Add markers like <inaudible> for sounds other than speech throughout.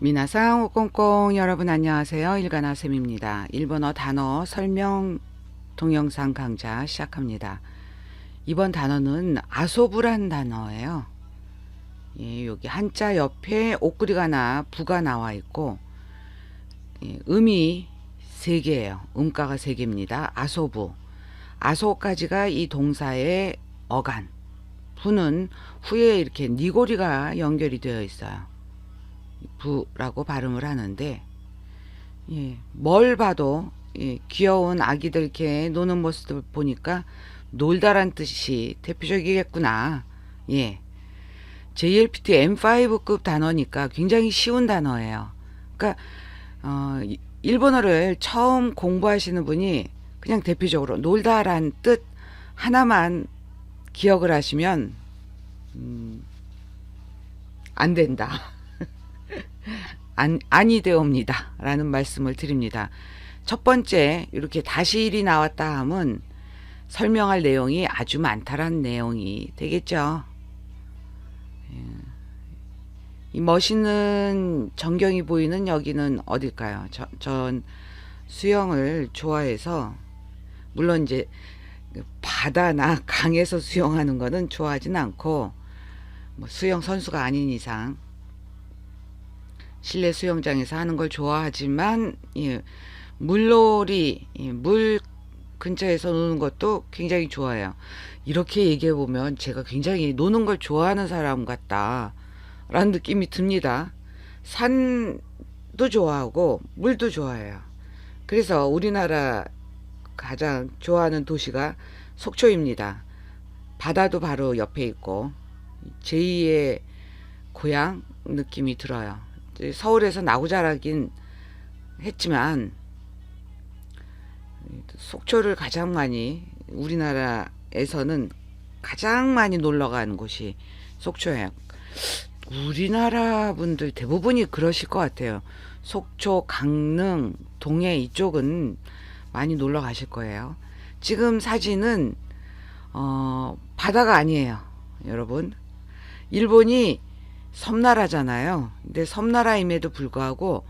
미나상 오꽁꽁 여러분 안녕하세요. 일가나쌤입니다. 일본어 단어 설명 동영상 강좌 시작합니다. 이번 단어는 아소부란 단어예요. 예, 여기 한자 옆에 옥구리가 나 부가 나와 있고 예, 음이 세 개예요. 음가가 세 개입니다. 아소부. 아소까지가 이 동사의 어간. 부는 후에 이렇게 니고리가 연결이 되어 있어요. 부라고 발음을 하는데 예, 뭘 봐도 예, 귀여운 아기들 이렇게 노는 모습을 보니까 놀다란 뜻이 대표적이겠구나. 예. JLPT M5급 단어니까 굉장히 쉬운 단어예요. 그러니까 어, 이- 일본어를 처음 공부하시는 분이 그냥 대표적으로 놀다란 뜻 하나만 기억을 하시면 음, 안 된다. 안, 아니 되옵니다. 라는 말씀을 드립니다. 첫 번째, 이렇게 다시 일이 나왔다 함은 설명할 내용이 아주 많다란 내용이 되겠죠. 예. 이 멋있는 전경이 보이는 여기는 어딜까요? 저, 전 수영을 좋아해서, 물론 이제 바다나 강에서 수영하는 거는 좋아하진 않고, 뭐 수영 선수가 아닌 이상, 실내 수영장에서 하는 걸 좋아하지만 예, 물놀이 예, 물 근처에서 노는 것도 굉장히 좋아해요. 이렇게 얘기해 보면 제가 굉장히 노는 걸 좋아하는 사람 같다라는 느낌이 듭니다. 산도 좋아하고 물도 좋아해요. 그래서 우리나라 가장 좋아하는 도시가 속초입니다. 바다도 바로 옆에 있고 제2의 고향 느낌이 들어요. 서울에서 나고 자라긴 했지만 속초를 가장 많이 우리나라에서는 가장 많이 놀러 간 곳이 속초예요. 우리나라 분들 대부분이 그러실 것 같아요. 속초, 강릉, 동해 이쪽은 많이 놀러 가실 거예요. 지금 사진은 어, 바다가 아니에요. 여러분. 일본이 섬나라잖아요. 근데 섬나라임에도 불구하고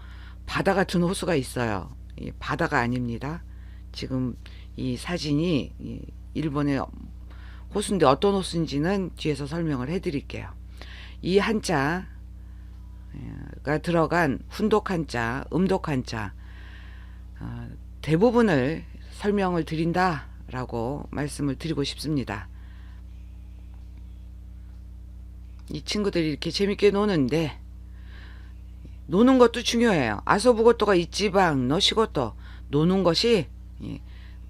바다 같은 호수가 있어요. 이 바다가 아닙니다. 지금 이 사진이 이 일본의 호수인데 어떤 호수인지는 뒤에서 설명을 해드릴게요. 이 한자가 들어간 훈독 한자, 음독 한자 어, 대부분을 설명을 드린다라고 말씀을 드리고 싶습니다. 이 친구들이 이렇게 재밌게 노는데 노는 것도 중요해요. 아소부고토가 이지방 너시고토 노는 것이 예,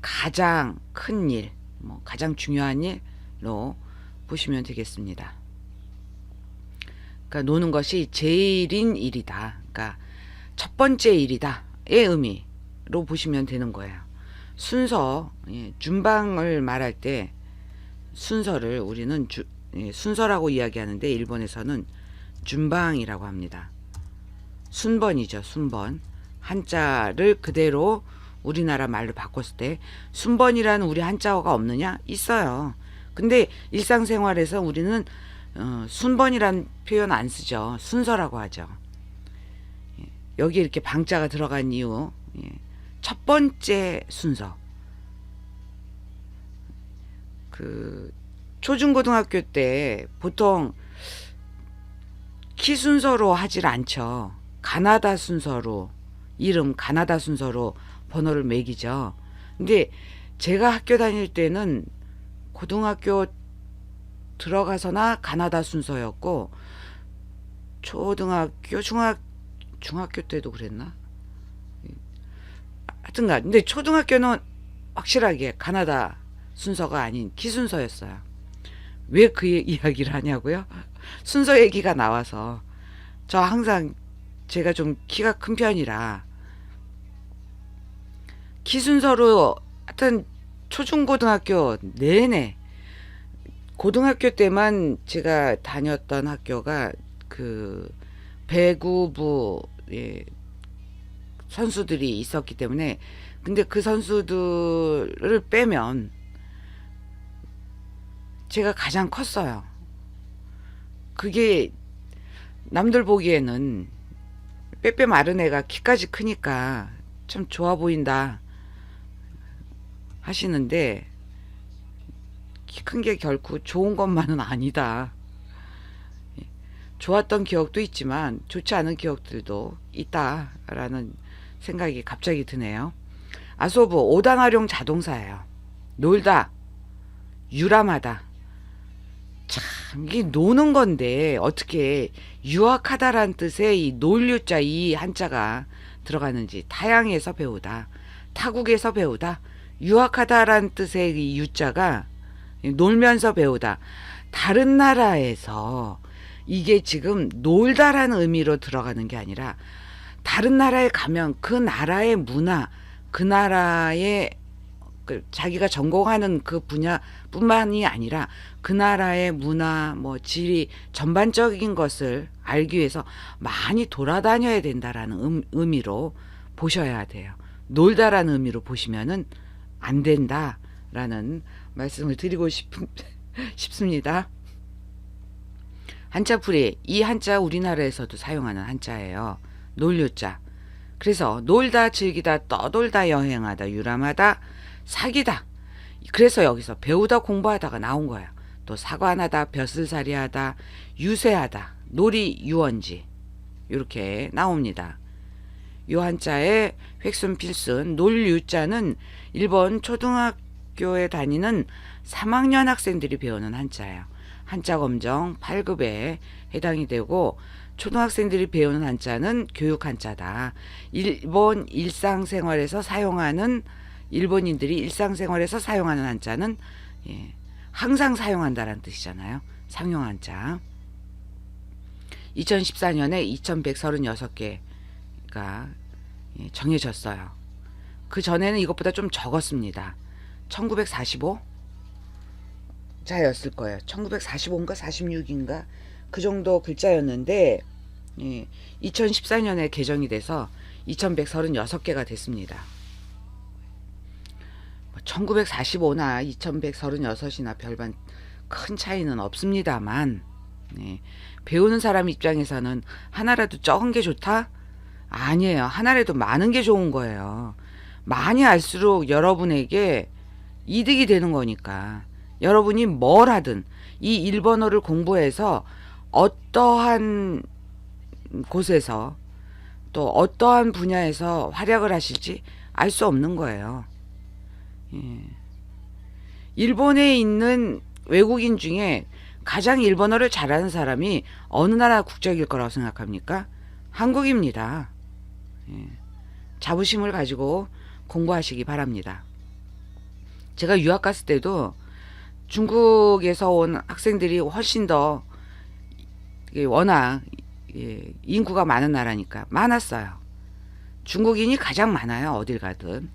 가장 큰 일, 뭐 가장 중요한 일로 보시면 되겠습니다. 그러니까 노는 것이 제일인 일이다. 그러니까 첫 번째 일이다의 의미로 보시면 되는 거예요. 순서, 예, 준방을 말할 때 순서를 우리는 주, 예, 순서라고 이야기하는데 일본에서는 준방이라고 합니다. 순번이죠, 순번. 한자를 그대로 우리나라 말로 바꿨을 때 순번이라는 우리 한자어가 없느냐? 있어요. 근데 일상생활에서 우리는 어, 순번이란 표현 안 쓰죠. 순서라고 하죠. 예, 여기 이렇게 방자가 들어간 이유, 예, 첫 번째 순서. 그 초중고등학교 때 보통 키 순서로 하질 않죠. 가나다 순서로 이름 가나다 순서로 번호를 매기죠. 근데 제가 학교 다닐 때는 고등학교 들어가서나 가나다 순서였고 초등학교 중학 중학교 때도 그랬나? 하여튼간 근데 초등학교는 확실하게 가나다 순서가 아닌 키 순서였어요. 왜 그 이야기를 하냐고요? 순서 얘기가 나와서 저 항상 제가 좀 키가 큰 편이라 키 순서로 하여튼 초중고등학교 내내 고등학교 때만 제가 다녔던 학교가 그 배구부 예, 선수들이 있었기 때문에 근데 그 선수들을 빼면 제가 가장 컸어요. 그게 남들 보기에는 빼빼 마른 애가 키까지 크니까 참 좋아 보인다 하시는데 키 큰 게 결코 좋은 것만은 아니다. 예, 좋았던 기억도 있지만 좋지 않은 기억들도 있다라는 생각이 갑자기 드네요. 아소부 오당아룡 자동사예요. 놀다, 유람하다. 참 이게 노는 건데 어떻게 유학하다란 뜻의 이 놀유자 이 한자가 들어가는지 타양에서 배우다, 타국에서 배우다, 유학하다란 뜻의 이 유자가 놀면서 배우다. 다른 나라에서 이게 지금 놀다라는 의미로 들어가는 게 아니라 다른 나라에 가면 그 나라의 문화, 그 나라의 그 자기가 전공하는 그 분야뿐만이 아니라 그 나라의 문화, 뭐 지리 전반적인 것을 알기 위해서 많이 돌아다녀야 된다라는 음, 의미로 보셔야 돼요. 놀다라는 의미로 보시면은 안 된다라는 말씀을 드리고 싶, <laughs> 싶습니다. 한자풀이 이 한자 우리나라에서도 사용하는 한자예요. 놀요자. 그래서 놀다 즐기다 떠돌다 여행하다 유람하다 사기다. 그래서 여기서 배우다 공부하다가 나온 거야. 또 사관하다 벼슬살이하다 유세하다 놀이 유원지 이렇게 나옵니다. 요 한자의 획순 필순 놀유자는 일본 초등학교에 다니는 3학년 학생들이 배우는 한자예요. 한자 검정 8급에 해당이 되고 초등학생들이 배우는 한자는 교육 한자다. 일본 일상생활에서 사용하는 일본인들이 일상생활에서 사용하는 한자는 예, 항상 사용한다라는 뜻이잖아요. 상용 한자. 2014년에 2136개가 예, 정해졌어요. 그 전에는 이것보다 좀 적었습니다. 1945 자였을 거예요. 1945인가 46인가 그 정도 글자였는데 예, 2014년에 개정이 돼서 2136개가 됐습니다. 1945나 2136이나 별반 큰 차이는 없습니다만 네, 배우는 사람 입장에서는 하나라도 적은 게 좋다? 아니에요. 하나라도 많은 게 좋은 거예요. 많이 알수록 여러분에게 이득이 되는 거니까 여러분이 뭘 하든 이 일본어를 공부해서 어떠한 곳에서 또 어떠한 분야에서 활약을 하실지 알 수 없는 거예요. 예. 일본에 있는 외국인 중에 가장 일본어를 잘하는 사람이 어느 나라 국적일 거라고 생각합니까? 한국입니다. 예. 자부심을 가지고 공부하시기 바랍니다. 제가 유학 갔을 때도 중국에서 온 학생들이 훨씬 더 워낙 예, 인구가 많은 나라니까 많았어요. 중국인이 가장 많아요. 어딜 가든.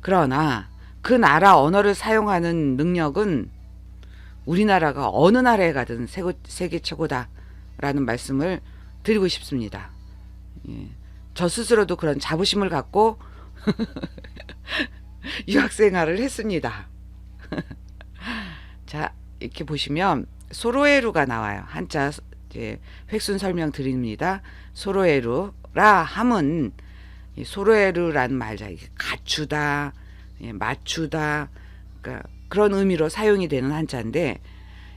그러나 그 나라 언어를 사용하는 능력은 우리나라가 어느 나라에 가든 세계 최고다라는 말씀을 드리고 싶습니다. 예. 저 스스로도 그런 자부심을 갖고 <laughs> 유학생활을 했습니다. <laughs> 자, 이렇게 보시면 소로에루가 나와요. 한자 획순 설명 드립니다. 소로에루라 함은 이 소로에루라는 말자 갖추다, 예, 맞추다, 그러니까 그런 의미로 사용이 되는 한자인데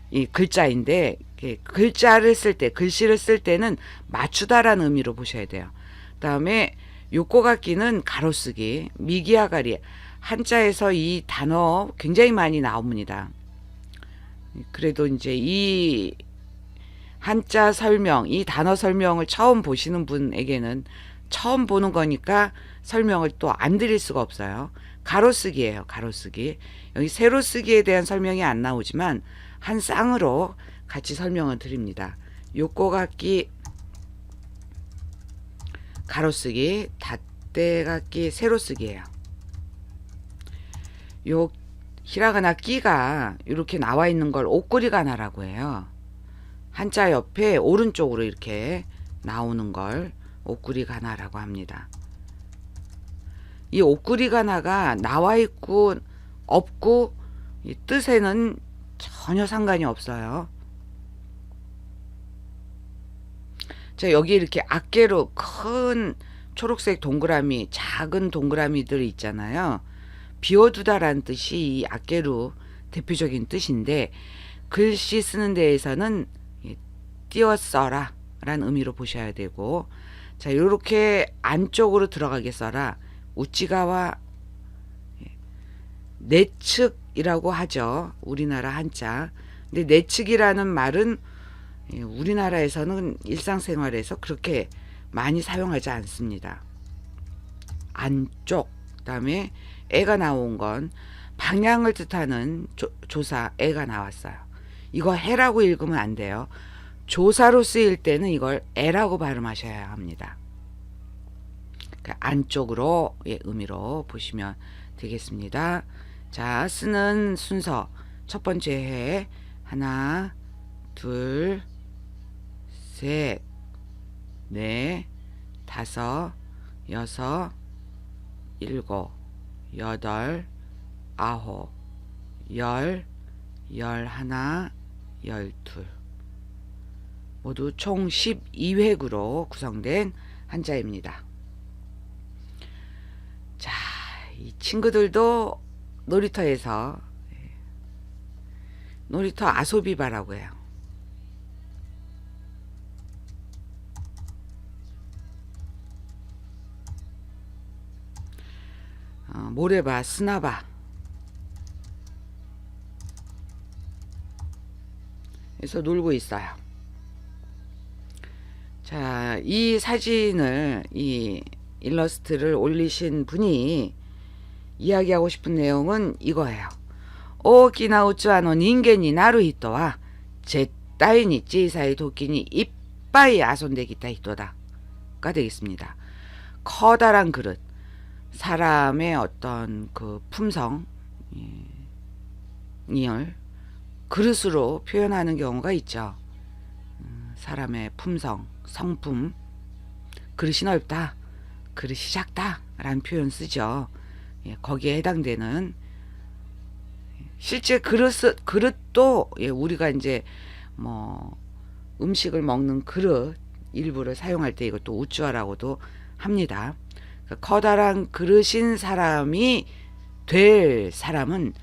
이 글자인데 이렇게 글자를 쓸 때, 글씨를 쓸 때는 맞추다라는 의미로 보셔야 돼요. 그다음에 요꼬가끼는 가로쓰기, 미기아가리 한자에서 이 단어 굉장히 많이 나옵니다. 그래도 이제 이 한자 설명, 이 단어 설명을 처음 보시는 분에게는 처음 보는 거니까 설명을 또 안 드릴 수가 없어요. 가로쓰기예요. 가로쓰기. 여기 세로쓰기에 대한 설명이 안 나오지만 한 쌍으로 같이 설명을 드립니다. 요꼬각기 가로쓰기, 닷대각기 세로쓰기예요. 요 히라가나 끼가 이렇게 나와 있는 걸 옥구리가나라고 해요. 한자 옆에 오른쪽으로 이렇게 나오는 걸 옥구리 가나라고 합니다. 이 옥구리 가나가 나와 있고 없고 이 뜻에는 전혀 상관이 없어요. 자, 여기 이렇게 악계로 큰 초록색 동그라미, 작은 동그라미들이 있잖아요. 비워두다라는 뜻이 이 악계로 대표적인 뜻인데 글씨 쓰는 데에서는 예, 띄어 써라 라는 의미로 보셔야 되고 자, 요렇게 안쪽으로 들어가게 써라. 우찌가와 예, 내측이라고 하죠. 우리나라 한자. 근데 내측이라는 말은 예, 우리나라에서는 일상생활에서 그렇게 많이 사용하지 않습니다. 안쪽, 그 다음에 애가 나온 건 방향을 뜻하는 조, 조사 애가 나왔어요. 이거 해라고 읽으면 안 돼요. 조사로 쓰일 때는 이걸 애라고 발음하셔야 합니다. 그 안쪽으로 의 의미로 보시면 되겠습니다. 자, 쓰는 순서 첫 번째 해 하나, 둘, 셋, 넷, 다섯, 여섯, 일곱, 여덟, 아홉, 열, 열하나, 열둘. 모두 총 12획으로 구성된 한자입니다. 자, 이 친구들도 놀이터에서 예, 놀이터 아소비바라고 해요. 어, 모래바, 스나바. 에서 놀고 있어요. 자, 이 사진을, 이 일러스트를 올리신 분이 이야기하고 싶은 내용은 이거예요. 오키나 우츠와노 닌겐이 나루 히토와 제따이니 찌사이 도끼니 이빠이 아손데기타 히토다가 되겠습니다. 커다란 그릇, 사람의 어떤 그 품성, 예, 이을 그릇으로 표현하는 경우가 있죠. 음, 사람의 품성, 성품, 그릇이 넓다, 그릇이 작다, 라는 표현 쓰죠. 예, 거기에 해당되는 실제 그릇 그릇도 예, 우리가 이제 뭐 음식을 먹는 그릇 일부를 사용할 때 이것도 우쭈아라고도 합니다. 그 커다란 그릇인 사람이 될 사람은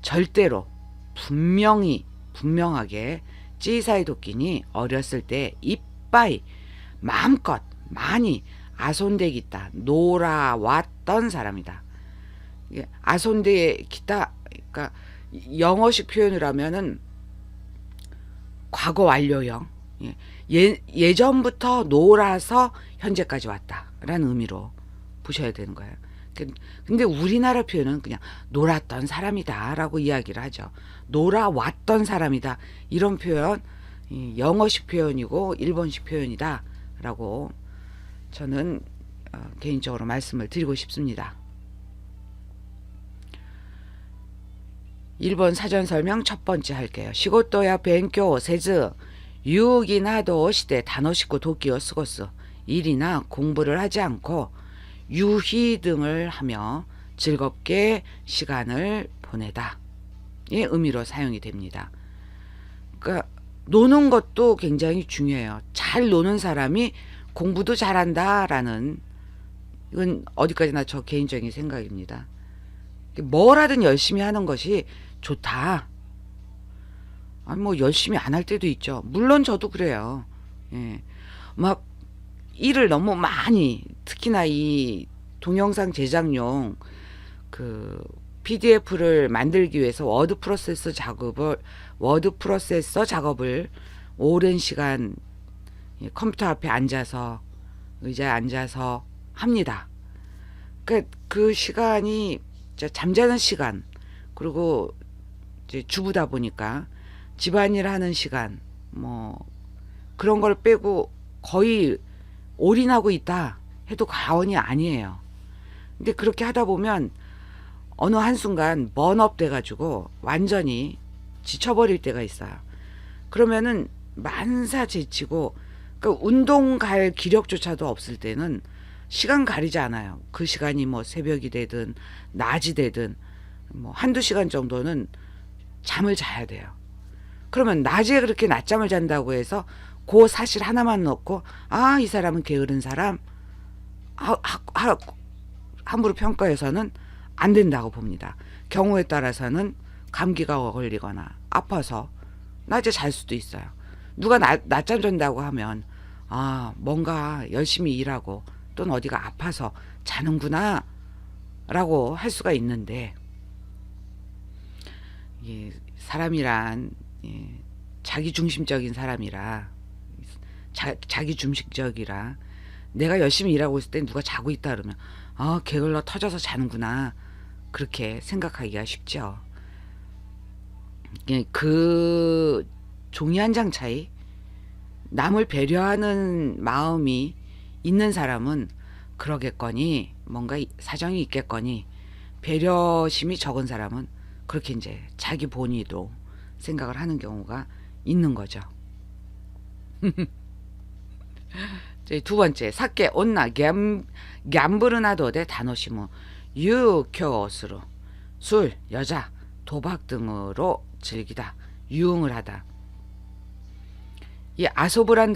절대로 분명히 분명하게 찌사이 도끼니 어렸을 때 이빠이 마음껏 많이 아손대기다 놀아왔던 사람이다. 이게 아손대기다 그러니까 영어식 표현을 하면은 과거 완료형 예, 예 예전부터 놀아서 현재까지 왔다라는 의미로 보셔야 되는 거예요. 그- 근데 우리나라 표현은 그냥 놀았던 사람이다라고 이야기를 하죠. 놀아왔던 사람이다 이런 표현 이 영어식 표현이고 일본식 표현이다라고 저는 어, 개인적으로 말씀을 드리고 싶습니다. 1번 사전 설명 첫 번째 할게요. 시고토야 벤교 세즈 유기나도 시대 단어식고 도끼어 쓰고스 일이나 공부를 하지 않고 유희 등을 하며 즐겁게 시간을 보내다. 의 의미로 사용이 됩니다. 그러니까 노는 것도 굉장히 중요해요. 잘 노는 사람이 공부도 잘한다라는 이건 어디까지나 저 개인적인 생각입니다. 뭘 하든 열심히 하는 것이 좋다. 아니 뭐 열심히 안 할 때도 있죠. 물론 저도 그래요. 예. 막 일을 너무 많이 특히나 이 동영상 제작용 그 PDF를 만들기 위해서 워드 프로세서 작업을 워드 프로세서 작업을 오랜 시간 예, 컴퓨터 앞에 앉아서 의자에 앉아서 합니다. 그, 그 시간이 잠자는 시간 그리고 이제 주부다 보니까 집안일 하는 시간 뭐 그런 걸 빼고 거의 올인하고 있다 해도 과언이 아니에요. 근데 그렇게 하다 보면 어느 한순간 번업 돼가지고 완전히 지쳐버릴 때가 있어요. 그러면은 만사 제치고 그 운동 갈 기력조차도 없을 때는 시간 가리지 않아요. 그 시간이 뭐 새벽이 되든 낮이 되든 뭐 한두 시간 정도는 잠을 자야 돼요. 그러면 낮에 그렇게 낮잠을 잔다고 해서 그 사실 하나만 넣고 아 이 사람은 게으른 사람 하, 하, 하, 함부로 평가해서는 안 된다고 봅니다. 경우에 따라서는 감기가 걸리거나 아파서 낮에 잘 수도 있어요. 누가 낮, 낮잠 잔다고 하면 아 뭔가 열심히 일하고 또는 어디가 아파서 자는구나 라고 할 수가 있는데 예, 사람이란 예, 자기중심적인 사람이라 자, 자기중심적이라 내가 열심히 일하고 있을 때 누가 자고 있다 그러면 아 게을러 터져서 자는구나 그렇게 생각하기가 쉽죠. 예, 그 종이 한 장 차이 남을 배려하는 마음이 있는 사람은 그러겠거니 뭔가 이- 사정이 있겠거니 배려심이 적은 사람은 그렇게 이제 자기 본의도 생각을 하는 경우가 있는 거죠. <laughs> 두 번째 사케 온나 갬 갬브르나도데 다노시무 유교스로. 술 여자 도박 등으로 즐기다. 유흥을 하다. 이 아소브란